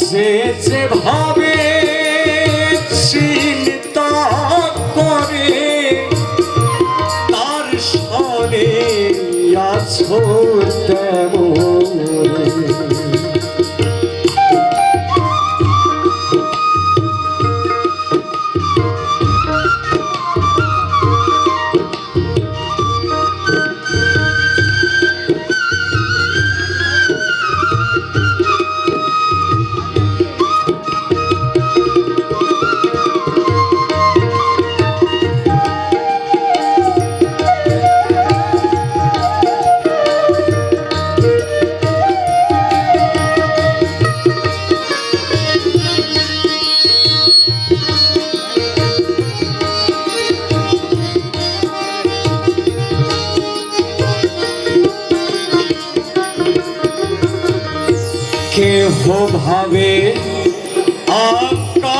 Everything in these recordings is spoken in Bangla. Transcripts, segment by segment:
যে যেভাবে हो भावे आपका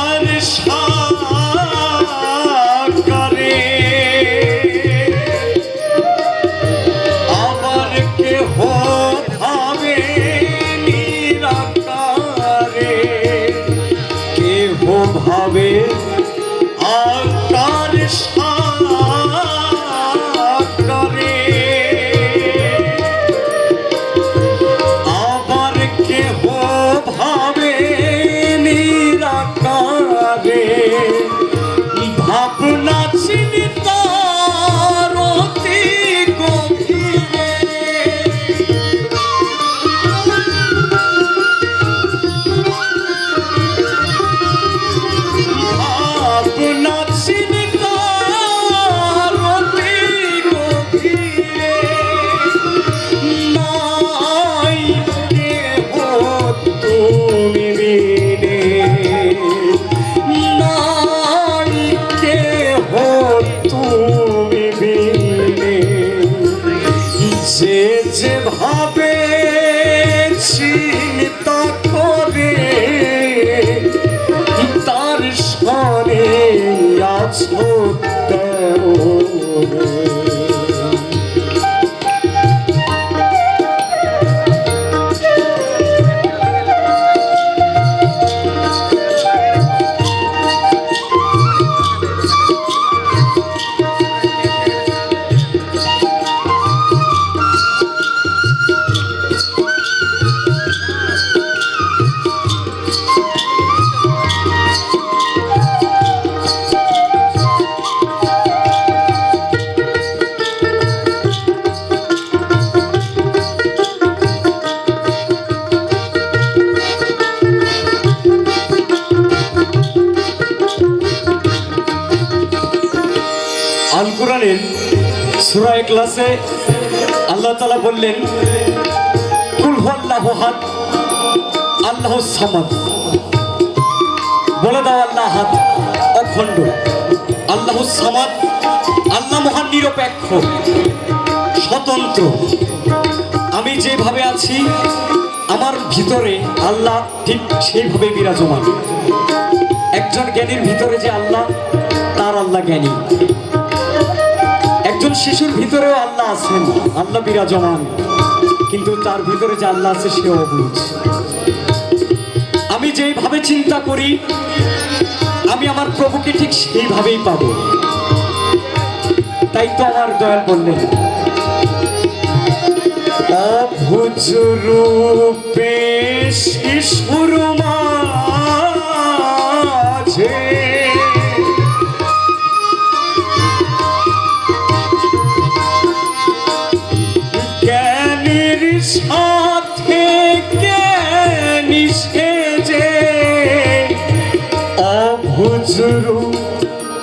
সূরা ক্লাসে আল্লাহ তালা বললেন আহাদ, আল্লাহু সামাদ। বলে দাও আল্লাহ হাত অখণ্ড। আল্লাহু সামাদ, আল্লাহ মহান নিরপেক্ষ, স্বতন্ত্র। আমি যেভাবে আছি, আমার ভিতরে আল্লাহ ঠিক সেইভাবে বিরাজমান। একজন জ্ঞানীর ভিতরে যে আল্লাহ, তার আল্লাহ জ্ঞানী। একজন শিশুর ভিতরেও আল্লাহ আছেন। আল্লাহ বিরাজমান। কিন্তু তার ভিতরে যে আল্লাহ আছে সে অবুঝ আমি যেইভাবে চিন্তা করি, আমি আমার প্রভুকে ঠিক সেইভাবেই পাব। তাই তো আমার দয়াল বললেন, অভুজ রূপে শিশুর মাঝে অভুজরু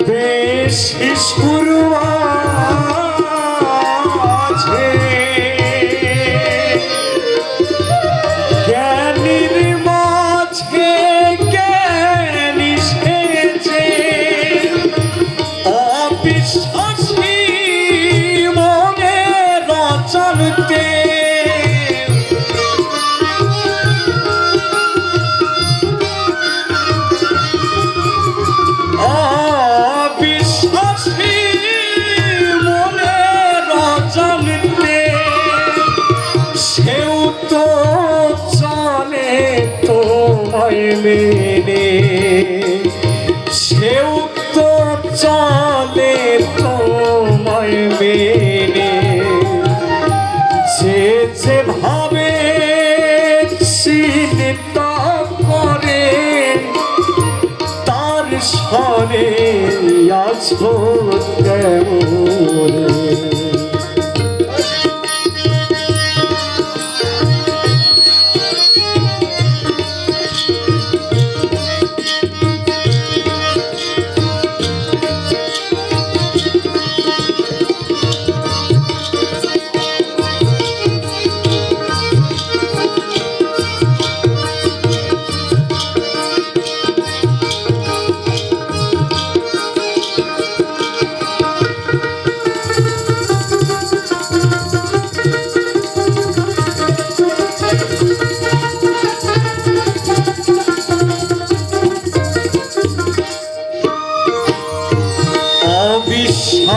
বেশ শিশুর কেমন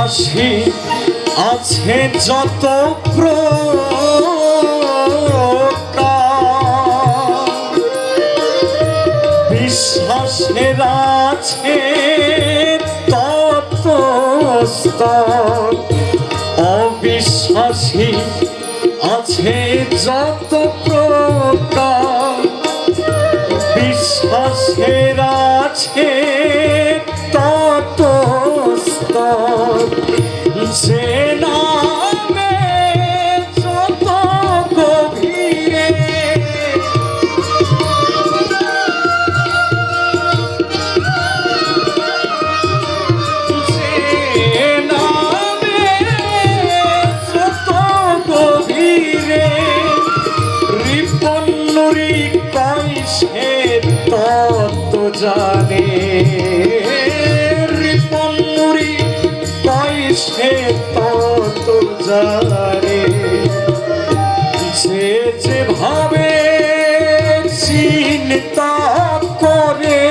অবিশ্বাসী আছে যত বিশ্বাসের আছে তত অবিশ্বাসী আছে যত প্রকার। বিশ্বাসের আছে জানে। রিপন্নুরি কাইসে তত জানে। যে যেভাবে চিন্তা করে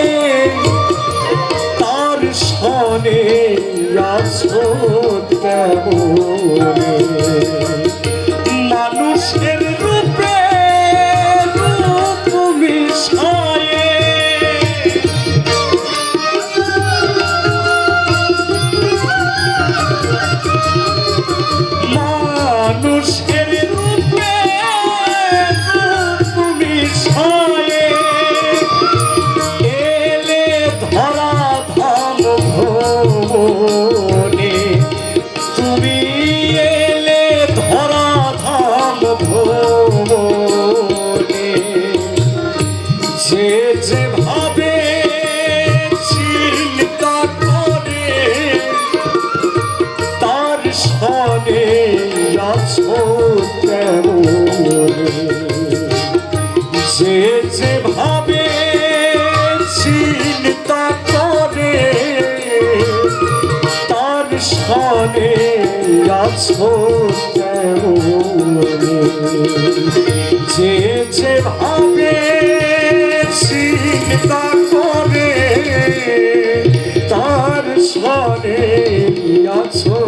তার সনে আছো কেমনে যে যেভাবে চিন্তা করে তার সনে আছো কেমন? যে যেভাবে চিন্তা করে তার সনে আছো চিন্তা করে তার স্মরে আছো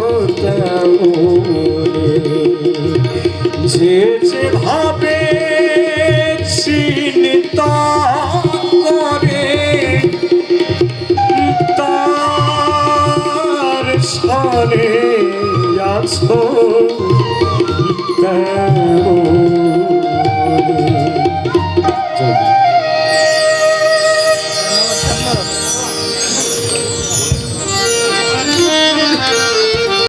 যে যে ভাবে চিন্তা করে তার স্মরে আছো